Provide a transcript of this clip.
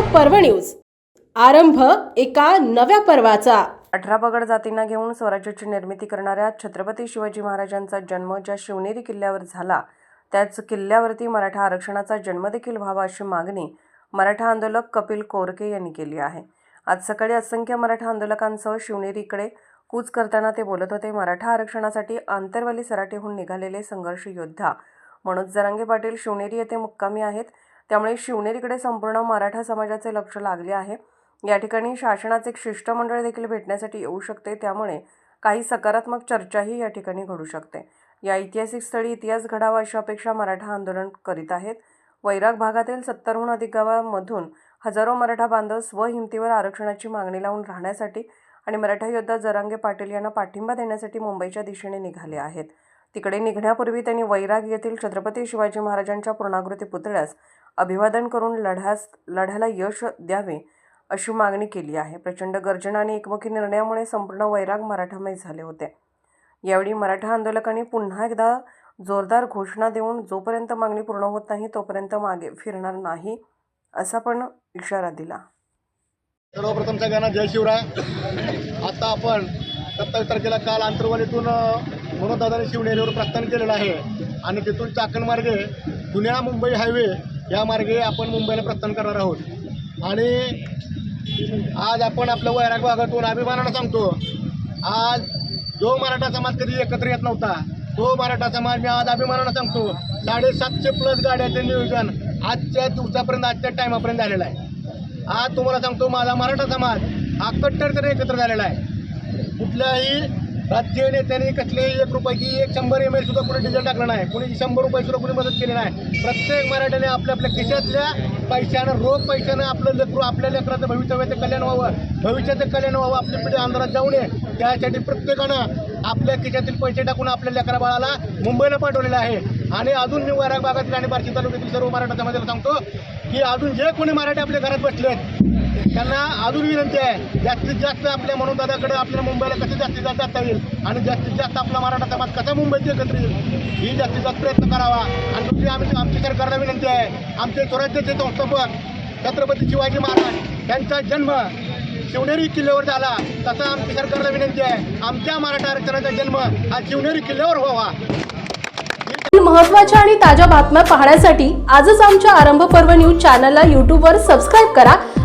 पर्व न्यूज. आरंभ एका नव्या पर्वाचा. अठरा पगड जातींना घेऊन स्वराज्याची निर्मिती करणाऱ्या छत्रपती शिवाजी महाराजांचा जन्म ज्या शिवनेरी किल्ल्यावर झाला त्याच किल्ल्यावरती मराठा आरक्षणाचा जन्म देखील व्हावा अशी मागणी मराठा आंदोलक कपिल कोरके यांनी केली आहे. आज सकाळी असंख्य मराठा आंदोलकांसह शिवनेरीकडे कूच करताना ते बोलत होते मराठा आरक्षणासाठी आंतरवाली सराटीहून निघालेले संघर्ष योद्धा मनोज जरांगे पाटील शिवनेरी येथे मुक्कामी आहेत. त्यामुळे शिवनेरीकडे संपूर्ण मराठा समाजाचे लक्ष लागले आहे. या ठिकाणी शासनाचे एक शिष्टमंडळ देखील भेटण्यासाठी येऊ शकते. त्यामुळे काही सकारात्मक चर्चाही या ठिकाणी घडू शकते. या ऐतिहासिक स्थळी इतिहास घडावा अशी अपेक्षा मराठा आंदोलन करीत आहेत. वैराग भागातील सत्तरहून अधिक गावांमधून हजारो मराठा बांधव स्वहिमतीवर आरक्षणाची मागणी लावून राहण्यासाठी आणि मराठा योद्धा जरांगे पाटील यांना पाठिंबा देण्यासाठी मुंबईच्या दिशेने निघाले आहेत. तिकडे निघण्यापूर्वी त्यांनी वैराग येथील छत्रपती शिवाजी महाराजांच्या पूर्णाकृती पुतळ्यास अभिवादन करून लढ्यास लढ्याला यश द्यावे अशी मागणी केली आहे. प्रचंड गर्जना आणि एकमुखी निर्णयामुळे संपूर्ण वैराग मराठामय झाले होते. यावेळी मराठा आंदोलकांनी पुन्हा एकदा जोरदार घोषणा देऊन जोपर्यंत मागणी पूर्ण होत नाही तोपर्यंत मागे फिरणार नाही असा पण इशारा दिला. सर्वप्रथम सगळ्यांना जय शिवराय. आता आपण सत्तावीस तारखेला काल आंतरवालीतून मनोदादाने शिवनेरीवर प्रस्थान केलेलं आहे. आणि तिथून चाकण मार्गे पुण्या मुंबई हायवे या मार्गे आपण मुंबईला प्रस्थान करणार आहोत. आणि आज आपण आपल्या वैराग भागातून अभिमानानं सांगतो आज जो मराठा समाज कधी एकत्र येत नव्हता तो मराठा समाज मी आज अभिमानानं सांगतो साडेसातशे प्लस गाड्याचं नियोजन आजच्या दिवसापर्यंत आजच्या टायमापर्यंत झालेलं आहे. आज तुम्हाला सांगतो माझा मराठा समाज हा कट्टरपणे एकत्र झालेला आहे. कुठल्याही राज्य नेत्याने कसलेही एक रुपयाची एक शंभर एम एल सुद्धा कुणी डिझेल टाकलं नाही. कुणी शंभर रुपये सुद्धा कुणी मदत केली नाही. प्रत्येक मराठ्याने आपल्या आपल्या खिशातल्या पैशानं रोख पैशानं आपलं लेकरू आपल्या लेकराचं भवितव्याचं कल्याण व्हावं. भविष्याचं कल्याण व्हावं आपली पिढी आंध्रात जाऊ नये. त्यासाठी प्रत्येकानं आपल्या खिशातील पैसे टाकून आपल्या लेकरा बाळाला मुंबईला पाठवलेलं आहे. आणि अजून मी वैराग भागातील आणि बार्शी तालुक्यातील सर्व मराठा समाजाला सांगतो की अजून जे कोणी मराठी आपल्या घरात बसले आहेत त्यांना अजून विनंती आहे जास्तीत जास्त आपल्या मनोदादाकडे आपल्या मुंबईला कसं जास्तीत जास्त जाता येईल आणि जास्तीत जास्त आपला मराठा समाज कसा मुंबईत एकत्र येईल ही जास्तीत जास्त प्रयत्न करावा. आणि दुसरी आम्ही आमची सरकारला विनंती आहे आमचे स्वराज्याचे संस्थापक छत्रपती शिवाजी महाराज त्यांचा जन्म शिवनेरी किल्ल्यावर झाला. तसा आमची सरकारला विनंती आहे आमच्या मराठा आरक्षणाचा जन्म हा शिवनेरी किल्ल्यावर व्हावा. महत्त्वाच्या आणि ताज्या बातम्या पाहण्यासाठी आजच आमच्या आरंभ पर्व न्यूज चॅनलला यूट्यूबवर सबस्क्राईब करा.